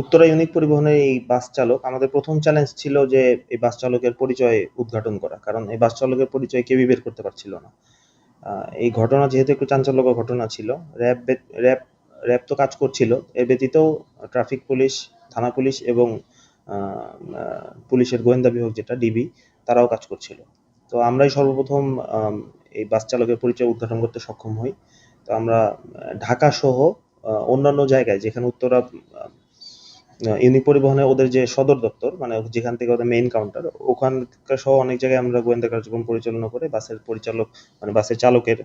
Uttara unique পরিবহনের এই বাস চালক, আমাদের প্রথম চ্যালেঞ্জ ছিল যে এই বাস চালকের পরিচয় উদ্ঘাটন করা, কারণ এই বাস চালকের পরিচয় কেউই বের করতে পারছিল না। এই ঘটনা যেহেতু একটু চাঞ্চল্যকর ঘটনা ছিল র্যাব র্যাব র্যাব তো কাজ করছিল, এর ব্যতীতও ট্রাফিক পুলিশ থানা পুলিশ এবং পুলিশের গোয়েন্দা বিভাগ যেটা ডিবি তারাও কাজ করছিল। তো আমরাই সর্বপ্রথম এই বাস চালকের পরিচয় উদ্ঘাটন করতে সক্ষম হই। তো আমরা ঢাকা সহ অন্যান্য জায়গায়, যেখানে উত্তরা ইউনিক পরিবহনে ওদের যে সদর দপ্তর মানে যেখান থেকে ওদের মেইন কাউন্টার ওখানকার সহ অনেক জায়গায় আমরা গোয়েন্দা কার্যক্রম পরিচালনা করে বাসের পরিচালক মানে বাসের চালকের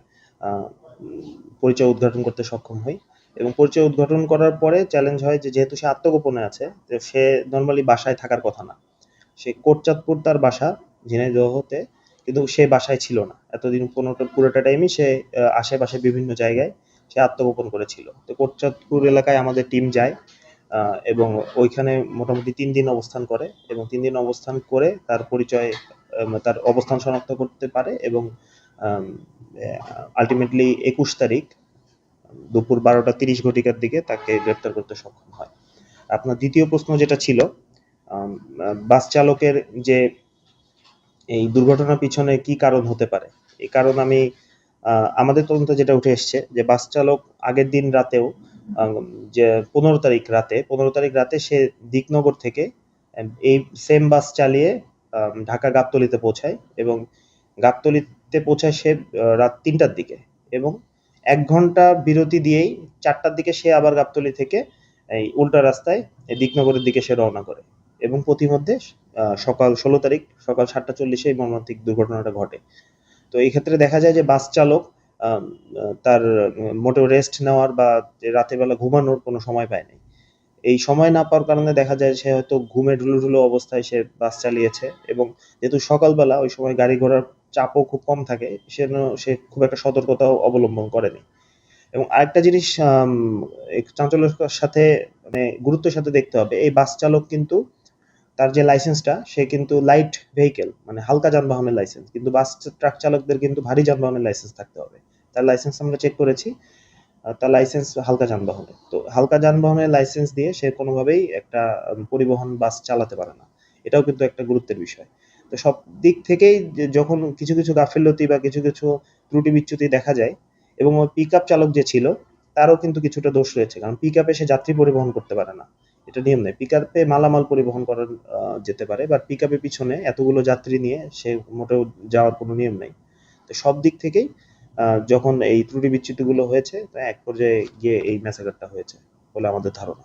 পরিচয় উদ্ঘাটন করতে সক্ষম হই। এবং পরিচয় উদ্ঘাটন করার পরে চ্যালেঞ্জ হয় যে যেহেতু সে আত্মগোপনে আছে সে নর্মালি বাসায় থাকার কথা না। সে কোটচাঁদপুর তার বাসা, ঝিনাইদহতে, কিন্তু সে বাসায় ছিল না। এতদিন পনেরোটা পুরোটা টাইমই সে আশেপাশে বিভিন্ন জায়গায় সে আত্মগোপন করেছিল। তো কোটচাঁদপুর এলাকায় আমাদের টিম যায়। এবং ওইখানে মোটামুটি তিন দিন অবস্থান করে এবং তিন দিন অবস্থান করে তার পরিচয় তার অবস্থান শনাক্ত করতে পারে এবং আলটিমেটলি একুশ তারিখ দুপুর বারোটা তিরিশ ঘটিকার দিকে তাকে গ্রেপ্তার করতে সক্ষম হয়। আপনার দ্বিতীয় প্রশ্ন যেটা ছিল বাস চালকের যে এই দুর্ঘটনার পিছনে কি কারণ হতে পারে? এই কারণ আমি আমাদের তদন্ত যেটা উঠে এসছে যে বাস চালক আগের দিন রাতেও যে পনেরো তারিখ রাতে, পনেরো তারিখ রাতে সে দিকনগর থেকে এই সেম বাস চালিয়ে ঢাকা গাবতলিতে পৌঁছায় এবং গাবতলিতে পৌঁছায় সে রাত তিনটার দিকে এবং এক ঘণ্টা বিরতি দিয়েই চারটার দিকে সে আবার গাবতলি থেকে, এই উল্টা রাস্তায় দিকনগরের দিকে সে রওনা করে এবং প্রতিমধ্যে সকাল ষোলো তারিখ, সকাল সাতটা চল্লিশে এই মর্মান্তিক দুর্ঘটনাটা ঘটে। তো এই ক্ষেত্রে দেখা যায় যে বাস চালক তার, মোটেও রেস্ট নেওয়ার বা রাতের বেলা ঘুমানোর কোনো সময় পায় নাই। এই সময় না পাওয়ার কারণে দেখা যায় সে হয়তো ঘুমে ঢুলু ঢুলু অবস্থায় সে বাস চালিয়েছে এবং যেহেতু সকালবেলা ওই সময় গাড়ি ঘোড়ার চাপও খুব কম থাকে, সেজন্য সে খুব একটা সতর্কতাও অবলম্বন করেনি। এবং আরেকটা জিনিস চাঞ্চল্যের সাথে মানে গুরুত্বের সাথে দেখতে হবে, এই বাস চালক কিন্তু তার যে লাইসেন্সটা সে কিন্তু লাইট ভেহিকেল মানে হালকা যানবাহনের লাইসেন্স কিন্তু বাস ট্রাক চালকদের কিন্তু ভারী যানবাহনের লাইসেন্স থাকতে হবে। তার লাইসেন্স আমরা চেক করেছি তার লাইসেন্স হালকা যানবাহনের তো হালকা যানবাহনের লাইসেন্স দিয়ে সে কোনোভাবেই একটা পরিবহন বাস চালাতে পারে না। এটাও কিন্তু একটা গুরুত্বের বিষয়। তো সব দিক থেকেই যখন কিছু কিছু গাফিলতি বা কিছু কিছু ত্রুটি বিচ্যুতি দেখা যায়, এবং ওই পিক আপ চালক যে ছিল, তারও কিন্তু কিছুটা দোষ রয়েছে। কারণ পিক আপে সে যাত্রী পরিবহন করতে পারে না। এটা নিয়ম নেই। পিক আপে মালামাল পরিবহন করা যেতে পারে বাট পিক আপের পিছনে এতগুলো যাত্রী নিয়ে সে মোটেও যাওয়ার কোনো নিয়ম নেই। তো সব দিক থেকেই যখন এই ত্রুটি বিচ্যুতিগুলো হয়েছে এক পর্যায়ে গিয়ে এই ম্যাসাকারটা হয়েছে বলে আমাদের ধারণা।